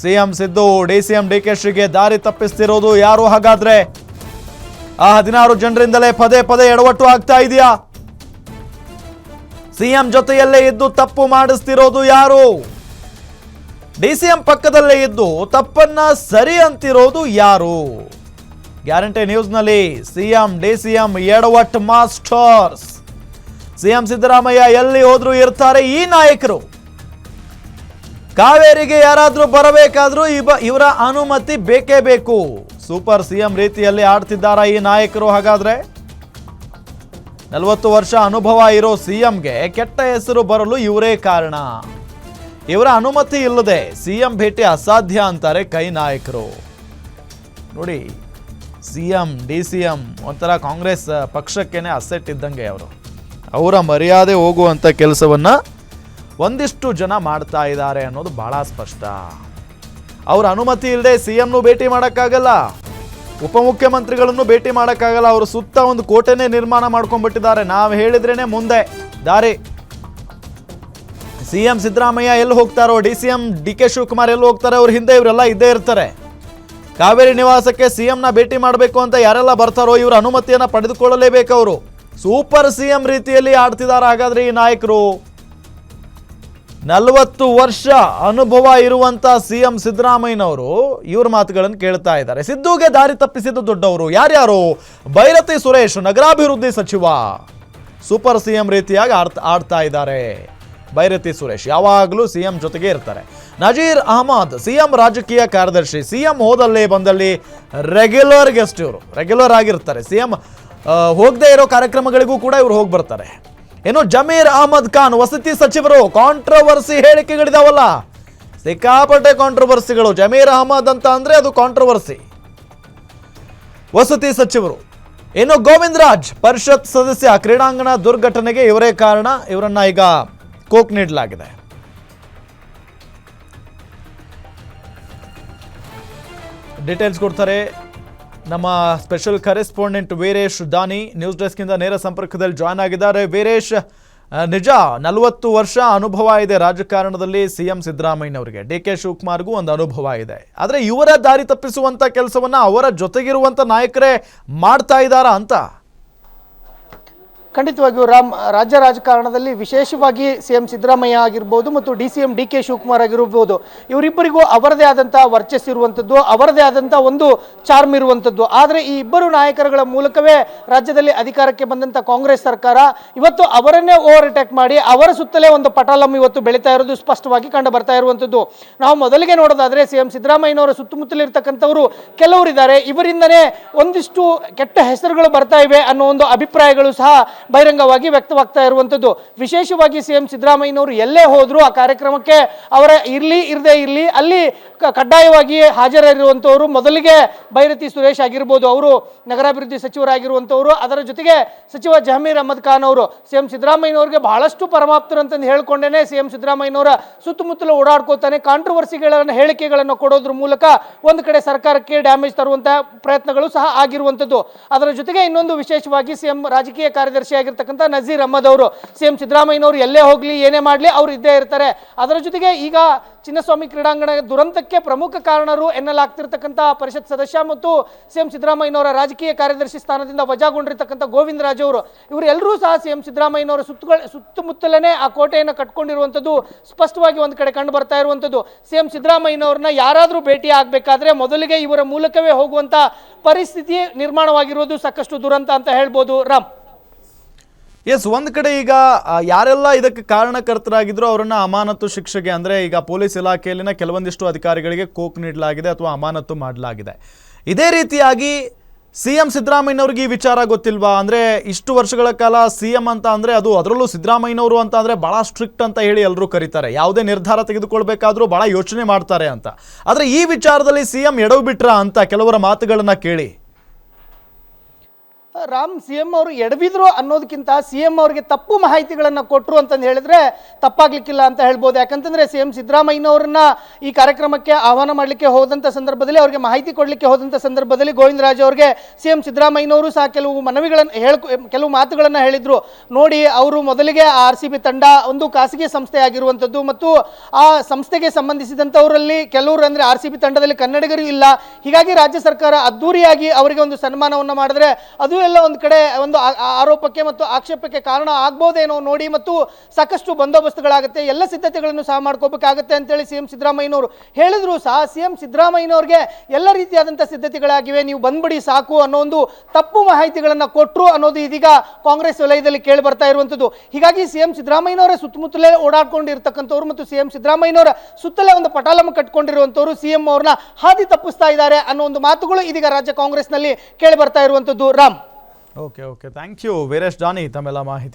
CM Siddu, DCM ಶ್ರೀಗೆ ದಾರಿ ತಪ್ಪಿಸ್ತಿರೋದು ಯಾರು ಹಾಗಾದ್ರೆ? ಆ ಹದಿನಾರು ಜನರಿಂದಲೇ ಪದೇ ಪದೇ ಎಡವಟ್ಟು ಆಗ್ತಾ ಇದೆಯಾ? ಸಿಎಂ ಜೊತೆಯಲ್ಲೇ ಇದ್ದು ತಪ್ಪು ಮಾಡಿಸ್ತಿರೋದು ಯಾರು? ಡಿಸಿಎಂ ಪಕ್ಕದಲ್ಲೇ ಇದ್ದು ತಪ್ಪನ್ನ ಸರಿ ಅಂತಿರೋದು ಯಾರು? ಗ್ಯಾರಂಟಿ ನ್ಯೂಸ್ನಲ್ಲಿ ಸಿಎಂ, ಡಿಸಿಎಂ ಎಡವಟ್ ಮಾಸ್ಟರ್ಸ್. ಸಿಎಂ ಸಿದ್ದರಾಮಯ್ಯ ಎಲ್ಲಿ ಹೋದ್ರೂ ಇರ್ತಾರೆ ಈ ನಾಯಕರು. ಕಾವೇರಿಗೆ ಯಾರಾದರೂ ಬರಬೇಕಾದ್ರೂ ಇವ ಇವರ ಅನುಮತಿ ಬೇಕೇ ಬೇಕು. ಸೂಪರ್ ಸಿಎಂ ರೀತಿಯಲ್ಲಿ ಆಡ್ತಿದ್ದಾರಾ ಈ ನಾಯಕರು ಹಾಗಾದ್ರೆ? ನಲವತ್ತು ವರ್ಷ ಅನುಭವ ಇರೋ ಸಿಎಂಗೆ ಕೆಟ್ಟ ಹೆಸರು ಬರಲು ಇವರೇ ಕಾರಣ. ಇವರ ಅನುಮತಿ ಇಲ್ಲದೆ ಸಿಎಂ ಭೇಟಿ ಅಸಾಧ್ಯ ಅಂತಾರೆ ಕೈ ನಾಯಕರು. ನೋಡಿ, ಸಿಎಂ ಡಿ ಸಿ ಎಂ ಒಂಥರ ಕಾಂಗ್ರೆಸ್ ಪಕ್ಷಕ್ಕೇನೆ ಅಸೆಟ್ ಇದ್ದಂಗೆ ಅವರು. ಅವರ ಮರ್ಯಾದೆ ಹೋಗುವಂಥ ಕೆಲಸವನ್ನ ಒಂದಿಷ್ಟು ಜನ ಮಾಡ್ತಾ ಇದ್ದಾರೆ ಅನ್ನೋದು ಬಹಳ ಸ್ಪಷ್ಟ. ಅವ್ರ ಅನುಮತಿ ಇಲ್ಲದೆ ಸಿ ಎಂನು ಭೇಟಿ ಮಾಡೋಕ್ಕಾಗಲ್ಲ. ಉಪಮುಖ್ಯಮಂತ್ರಿಗಳನ್ನು ಭೇಟಿ ಮಾಡೋಕ್ಕಾಗಲ್ಲ. ಅವರು ಸುತ್ತ ಒಂದು ಕೋಟೆನೇ ನಿರ್ಮಾಣ ಮಾಡ್ಕೊಂಡ್ಬಿಟ್ಟಿದ್ದಾರೆ. ನಾವು ಹೇಳಿದ್ರೇನೆ ಮುಂದೆ. ದಾರಿ. ಸಿ ಎಂ ಸಿದ್ದರಾಮಯ್ಯ ಎಲ್ಲಿ ಹೋಗ್ತಾರೋ, D C M D K Shivakumar ಎಲ್ಲಿ ಹೋಗ್ತಾರೆ, ಅವ್ರ ಹಿಂದೆ ಇವರೆಲ್ಲ ಇದ್ದೇ ಇರ್ತಾರೆ. ಕಾವೇರಿ ನಿವಾಸಕ್ಕೆ ಸಿಎಂನ ಭೇಟಿ ಮಾಡಬೇಕು ಅಂತ ಯಾರೆಲ್ಲ ಬರ್ತಾರೋ, ಇವರ ಅನುಮತಿಯನ್ನು ಪಡೆದುಕೊಳ್ಳಲೇಬೇಕು ಅವರು. ಸೂಪರ್ ಸಿಎಂ ರೀತಿಯಲ್ಲಿ ಆಡ್ತಿದ್ದಾರೆ ಹಾಗಾದ್ರೆ ಈ ನಾಯಕರು. ನಲವತ್ತು ವರ್ಷ ಅನುಭವ ಇರುವಂತ ಸಿಎಂ ಸಿದ್ದರಾಮಯ್ಯನವರು ಇವ್ರ ಮಾತುಗಳನ್ನು ಕೇಳ್ತಾ ಇದ್ದಾರೆ. ಸಿದ್ದುಗೆ ದಾರಿ ತಪ್ಪಿಸಿದ ದೊಡ್ಡವರು ಯಾರ್ಯಾರು? ಭೈರತಿ ಸುರೇಶ್, ನಗರಾಭಿವೃದ್ಧಿ ಸಚಿವ. ಸೂಪರ್ ಸಿ ಎಂ ರೀತಿಯಾಗಿ ಆಡ್ತಾ ಆಡ್ತಾ ಇದ್ದಾರೆ ಭೈರತಿ ಸುರೇಶ್. ಯಾವಾಗಲೂ ಸಿಎಂ ಜೊತೆಗೆ ಇರ್ತಾರೆ. ನಜೀರ್ ಅಹಮದ್, ಸಿಎಂ ರಾಜಕೀಯ ಕಾರ್ಯದರ್ಶಿ. ಸಿ ಎಂ ಹೋದಲ್ಲಿ ಬಂದಲ್ಲಿ ರೆಗ್ಯುಲರ್ ಗೆಸ್ಟ್ ಇವರು. ರೆಗ್ಯುಲರ್ ಆಗಿರ್ತಾರೆ. ಸಿ ಎಂ ಹೋಗದೇ ಇರೋ ಕಾರ್ಯಕ್ರಮಗಳಿಗೂ ಕೂಡ ಇವರು ಹೋಗಿ ಬರ್ತಾರೆ ಇನ್ನು ಜಮೀರ್ ಅಹಮದ್ ಖಾನ್, ವಸತಿ ಸಚಿವರು ಕಾಂಟ್ರವರ್ಸಿ ಹೇಳಿಕೆಗಳಿದಾವಲ್ಲ? ಸಿಕ್ಕಾಪಟ್ಟೆ ಕಾಂಟ್ರವರ್ಸಿಗಳು ಜಮೀರ್ ಅಹಮದ್ ಅಂತ ಅಂದ್ರೆ ಅದು ಕಾಂಟ್ರವರ್ಸಿ ವಸತಿ ಸಚಿವರು, ಇನ್ನು ಗೋವಿಂದ್ ರಾಜ್ ಪರಿಷತ್ ಸದಸ್ಯ ಕ್ರೀಡಾಂಗಣ ದುರ್ಘಟನೆಗೆ ಇವರೇ ಕಾರಣ. ಇವರನ್ನ ಈಗ ಕೋಕ್ ನೀಡಲಾಗಿದೆ. ಡೀಟೇಲ್ಸ್ ಕೊಡ್ತಾರೆ. ನಮ್ಮ ಸ್ಪೆಷಲ್ ಕರೆಸ್ಪಾಂಡೆಂಟ್ ವೀರೇಶ್ ದಾನಿ ನ್ಯೂಸ್ ಡೆಸ್ಕಿಂದ ನೇರ ಸಂಪರ್ಕದಲ್ಲಿ ಜಾಯ್ನ್ ಆಗಿದ್ದಾರೆ. ವೀರೇಶ್ ನಿಜ ನಲವತ್ತು ವರ್ಷ ಅನುಭವ ಇದೆ ರಾಜಕಾರಣದಲ್ಲಿ ಸಿ ಎಂ ಸಿದ್ದರಾಮಯ್ಯನವರಿಗೆ. ಡಿ ಕೆ ಶಿವಕುಮಾರ್ಗೂ ಒಂದು ಅನುಭವ ಇದೆ. ಆದರೆ ಇವರ ದಾರಿ ತಪ್ಪಿಸುವಂತ ಕೆಲಸವನ್ನ ಅವರ ಜೊತೆಗಿರುವಂತ ನಾಯಕರೇ ಮಾಡ್ತಾ ಇದ್ದಾರಾ ಅಂತ? ಖಂಡಿತವಾಗಿಯೂ ರಾಮ್, ರಾಜ್ಯ ರಾಜಕಾರಣದಲ್ಲಿ ವಿಶೇಷವಾಗಿ ಸಿ ಎಂ ಸಿದ್ದರಾಮಯ್ಯ ಆಗಿರ್ಬೋದು ಮತ್ತು D C M D K Shivakumar ಆಗಿರ್ಬೋದು, ಇವರಿಬ್ಬರಿಗೂ ಅವರದೇ ಆದಂಥ ವರ್ಚಸ್ ಇರುವಂಥದ್ದು ಅವರದೇ ಆದಂಥ ಒಂದು ಚಾರ್ಮ್ ಇರುವಂಥದ್ದು ಆದರೆ ಈ ಇಬ್ಬರು ನಾಯಕರುಗಳ ಮೂಲಕವೇ ರಾಜ್ಯದಲ್ಲಿ ಅಧಿಕಾರಕ್ಕೆ ಬಂದಂಥ ಕಾಂಗ್ರೆಸ್ ಸರ್ಕಾರ ಇವತ್ತು ಅವರನ್ನೇ ಓವರ್ ಅಟ್ಯಾಕ್ ಮಾಡಿ, ಅವರ ಸುತ್ತಲೇ ಒಂದು ಪಟಾಲಂ ಇವತ್ತು ಬೆಳೀತಾ ಇರೋದು ಸ್ಪಷ್ಟವಾಗಿ ಕಂಡು ಬರ್ತಾ ಇರುವಂಥದ್ದು ನಾವು ಮೊದಲಿಗೆ ನೋಡೋದಾದ್ರೆ ಸಿ ಎಂ ಸಿದ್ದರಾಮಯ್ಯನವರ ಸುತ್ತಮುತ್ತಲಿರ್ತಕ್ಕಂಥವರು ಕೆಲವರಿದ್ದಾರೆ, ಇವರಿಂದನೇ ಒಂದಿಷ್ಟು ಕೆಟ್ಟ ಹೆಸರುಗಳು ಬರ್ತಾ ಇವೆ ಅನ್ನೋ ಒಂದು ಅಭಿಪ್ರಾಯಗಳು ಸಹ ಬಹಿರಂಗವಾಗಿ ವ್ಯಕ್ತವಾಗ್ತಾ ಇರುವಂಥದ್ದು. ವಿಶೇಷವಾಗಿ ಸಿ ಎಂ ಸಿದ್ದರಾಮಯ್ಯನವರು ಎಲ್ಲೇ ಹೋದರೂ ಆ ಕಾರ್ಯಕ್ರಮಕ್ಕೆ ಅವರ ಇರಲಿ, ಇರದೇ ಇರಲಿ, ಅಲ್ಲಿ ಕಡ್ಡಾಯವಾಗಿ ಹಾಜರಿರುವಂಥವರು ಮೊದಲಿಗೆ ಭೈರತಿ ಸುರೇಶ್ ಆಗಿರ್ಬೋದು, ಅವರು ನಗರಾಭಿವೃದ್ಧಿ ಸಚಿವರಾಗಿರುವಂಥವರು, ಅದರ ಜೊತೆಗೆ ಸಚಿವ ಜಹಮೀರ್ ಅಹಮದ್ ಖಾನ್ ಅವರು ಸಿ ಎಂ ಸಿದ್ದರಾಮಯ್ಯನವ್ರಿಗೆ ಬಹಳಷ್ಟು ಪರಮಾಪ್ತರು ಅಂತಂದು ಹೇಳ್ಕೊಂಡೇನೆ ಸಿ ಎಂ ಸಿದ್ದರಾಮಯ್ಯನವರ ಸುತ್ತಮುತ್ತಲು ಓಡಾಡ್ಕೋತಾನೆ, ಕಾಂಟ್ರವರ್ಸಿಗಳನ್ನು ಹೇಳಿಕೆಗಳನ್ನು ಕೊಡೋದ್ರ ಮೂಲಕ ಒಂದು ಕಡೆ ಸರ್ಕಾರಕ್ಕೆ ಡ್ಯಾಮೇಜ್ ತರುವಂತಹ ಪ್ರಯತ್ನಗಳು ಸಹ ಆಗಿರುವಂಥದ್ದು. ಅದರ ಜೊತೆಗೆ ಇನ್ನೊಂದು ವಿಶೇಷವಾಗಿ ಸಿ ಎಂ ರಾಜಕೀಯ ಕಾರ್ಯದರ್ಶಿ ಆಗಿರ್ತಕ್ಕಂಥ ನಜೀರ್ ಅಹಮದ್ ಅವರು, ಸಿ ಎಂ ಸಿದ್ದರಾಮಯ್ಯನವರು ಎಲ್ಲೇ ಹೋಗಲಿ, ಏನೇ ಮಾಡಲಿ, ಅವರು ಇದ್ದೇ ಇರ್ತಾರೆ. ಅದರ ಜೊತೆಗೆ ಈಗ ಚಿನ್ನಸ್ವಾಮಿ ಕ್ರೀಡಾಂಗಣ ದುರಂತಕ್ಕೆ ಪ್ರಮುಖ ಕಾರಣರು ಎನ್ನಲಾಗ್ತಿರ್ತಕ್ಕಂಥ ಪರಿಷತ್ ಸದಸ್ಯ ಮತ್ತು ಸಿ ಎಂ ಸಿದ್ದರಾಮಯ್ಯನವರ ರಾಜಕೀಯ ಕಾರ್ಯದರ್ಶಿ ಸ್ಥಾನದಿಂದ ವಜಾಗೊಂಡಿರ್ತಕ್ಕಂಥ ಗೋವಿಂದ ರಾಜ್ ಅವರು, ಇವರೆಲ್ಲರೂ ಸಹ ಸಿ ಎಂ ಸಿದ್ದರಾಮಯ್ಯನವರ ಸುತ್ತುಗಳ ಸುತ್ತಮುತ್ತಲೇ ಆ ಕೋಟೆಯನ್ನು ಕಟ್ಕೊಂಡಿರುವಂಥದ್ದು, ಸ್ಪಷ್ಟವಾಗಿ ಒಂದು ಕಡೆ ಕಂಡು ಬರ್ತಾ ಇರುವಂಥದ್ದು. ಸಿ ಎಂ ಸಿದ್ದರಾಮಯ್ಯನವ್ರನ್ನ ಯಾರಾದರೂ ಭೇಟಿ ಆಗಬೇಕಾದ್ರೆ ಮೊದಲಿಗೆ ಇವರ ಮೂಲಕವೇ ಹೋಗುವಂಥ ಪರಿಸ್ಥಿತಿ ನಿರ್ಮಾಣವಾಗಿರುವುದು ಸಾಕಷ್ಟು ದುರಂತ ಅಂತ ಹೇಳ್ಬೋದು. ರಾಮ್. ಎಸ್ ಒಂದು ಕಡೆ ಈಗ ಯಾರೆಲ್ಲ ಇದಕ್ಕೆ ಕಾರಣಕರ್ತರಾಗಿದ್ರು ಅವರನ್ನು ಅಮಾನತು ಶಿಕ್ಷೆಗೆ ಅಂದ್ರೆ ಈಗ ಪೊಲೀಸ್ ಇಲಾಖೆಯಲ್ಲಿನ ಕೆಲವೊಂದಿಷ್ಟು ಅಧಿಕಾರಿಗಳಿಗೆ ಕೋಕ್ ನೀಡಲಾಗಿದೆ ಅಥವಾ ಅಮಾನತು ಮಾಡಲಾಗಿದೆ. ಇದೇ ರೀತಿಯಾಗಿ ಸಿ ಎಂ ಸಿದ್ದರಾಮಯ್ಯನವ್ರಿಗೆ ಈ ವಿಚಾರ ಗೊತ್ತಿಲ್ವಾ? ಅಂದ್ರೆ ಇಷ್ಟು ವರ್ಷಗಳ ಕಾಲ ಸಿ ಎಂ ಅಂತ ಅಂದ್ರೆ ಅದು ಅದರಲ್ಲೂ ಸಿದ್ದರಾಮಯ್ಯನವರು ಅಂತ ಅಂದ್ರೆ ಬಹಳ ಸ್ಟ್ರಿಕ್ಟ್ ಅಂತ ಹೇಳಿ ಎಲ್ಲರೂ ಕರೀತಾರೆ. ಯಾವುದೇ ನಿರ್ಧಾರ ತೆಗೆದುಕೊಳ್ಬೇಕಾದ್ರೂ ಬಹಳ ಯೋಚನೆ ಮಾಡ್ತಾರೆ ಅಂತ. ಆದ್ರೆ ಈ ವಿಚಾರದಲ್ಲಿ ಸಿ ಎಂ ಎಡವು ಬಿಟ್ರ ಅಂತ ಕೆಲವರ ಮಾತುಗಳನ್ನ ಕೇಳಿ? ರಾಮ್ ಸಿ ಎಂ ಅವರು ಎಡವಿದ್ರು ಅನ್ನೋದಕ್ಕಿಂತ ಸಿ ಎಂ ಅವರಿಗೆ ತಪ್ಪು ಮಾಹಿತಿಗಳನ್ನು ಕೊಟ್ಟರು ಅಂತಂದು ಹೇಳಿದ್ರೆ ತಪ್ಪಾಗ್ಲಿಕ್ಕಿಲ್ಲ ಅಂತ ಹೇಳ್ಬೋದು. ಯಾಕಂತಂದ್ರೆ ಸಿ ಎಂ ಸಿದ್ದರಾಮಯ್ಯನವ್ರನ್ನ ಈ ಕಾರ್ಯಕ್ರಮಕ್ಕೆ ಆಹ್ವಾನ ಮಾಡಲಿಕ್ಕೆ ಹೋದಂಥ ಸಂದರ್ಭದಲ್ಲಿ ಅವರಿಗೆ ಮಾಹಿತಿ ಕೊಡಲಿಕ್ಕೆ ಹೋದಂಥ ಸಂದರ್ಭದಲ್ಲಿ ಗೋವಿಂದರಾಜ್ ಅವರಿಗೆ ಸಿ ಎಂ ಸಿದ್ದರಾಮಯ್ಯನವರು ಸಹ ಕೆಲವು ಮನವಿಗಳನ್ನು ಹೇಳ ಕೆಲವು ಮಾತುಗಳನ್ನು ಹೇಳಿದ್ರು. ನೋಡಿ, ಅವರು ಮೊದಲಿಗೆ ಆರ್ ಸಿ ಬಿ ತಂಡ ಒಂದು ಖಾಸಗಿ ಸಂಸ್ಥೆ ಆಗಿರುವಂಥದ್ದು ಮತ್ತು ಆ ಸಂಸ್ಥೆಗೆ ಸಂಬಂಧಿಸಿದಂಥವರಲ್ಲಿ ಕೆಲವರು ಅಂದರೆ ಆರ್ ಸಿ ಬಿ ತಂಡದಲ್ಲಿ ಕನ್ನಡಿಗರು ಇಲ್ಲ. ಹೀಗಾಗಿ ರಾಜ್ಯ ಸರ್ಕಾರ ಅದ್ದೂರಿಯಾಗಿ ಅವರಿಗೆ ಒಂದು ಸನ್ಮಾನವನ್ನು ಮಾಡಿದ್ರೆ ಅದು ಎಲ್ಲ ಒಂದು ಕಡೆ ಒಂದು ಆರೋಪಕ್ಕೆ ಮತ್ತು ಆಕ್ಷೇಪಕ್ಕೆ ಕಾರಣ ಆಗ್ಬೋದೇನೋ ನೋಡಿ ಮತ್ತು ಸಾಕಷ್ಟು ಬಂದೋಬಸ್ತುಗಳಾಗುತ್ತೆ. ಎಲ್ಲ ಸಿದ್ಧತೆಗಳನ್ನು ಸಹ ಮಾಡ್ಕೋಬೇಕಾಗುತ್ತೆ ಅಂತೇಳಿ ಸಿ ಎಂ ಸಿದ್ದರಾಮಯ್ಯನವರು ಹೇಳಿದ್ರು ಸಹ. ಸಿ ಎಂ ಸಿದ್ದರಾಮಯ್ಯನವ್ರಿಗೆ ಎಲ್ಲ ರೀತಿಯಾದಂಥ ಸಿದ್ಧತೆಗಳಾಗಿವೆ. ನೀವು ಬಂದ್ಬಿಡಿ ಸಾಕು ಅನ್ನೋ ಒಂದು ತಪ್ಪು ಮಾಹಿತಿಗಳನ್ನು ಕೊಟ್ಟರು ಅನ್ನೋದು ಇದೀಗ ಕಾಂಗ್ರೆಸ್ ವಲಯದಲ್ಲಿ ಕೇಳಿ ಬರ್ತಾ ಇರುವಂಥದ್ದು. ಹೀಗಾಗಿ ಸಿ ಎಂ ಸಿದ್ದರಾಮಯ್ಯನವರ ಸುತ್ತಮುತ್ತಲೇ ಓಡಾಡ್ಕೊಂಡಿರ್ತಕ್ಕಂಥವ್ರು ಮತ್ತು ಸಿ ಎಂ ಸಿದ್ದರಾಮಯ್ಯನವರ ಸುತ್ತಲೇ ಒಂದು ಪಟಾಲಮ್ ಕಟ್ಕೊಂಡಿರುವಂಥವ್ರು ಸಿ ಎಂ ಅವ್ರನ್ನ ಹಾದಿ ತಪ್ಪಿಸ್ತಾ ಇದ್ದಾರೆ ಅನ್ನೋ ಒಂದು ಮಾತುಗಳು ಇದೀಗ ರಾಜ್ಯ ಕಾಂಗ್ರೆಸ್ನಲ್ಲಿ ಕೇಳಿ ಬರ್ತಾ ಇರುವಂಥದ್ದು. Ram. okay okay thank you Veeresh Jani ತಮ್ಮೆಲ್ಲ ಮಾಹಿತಿ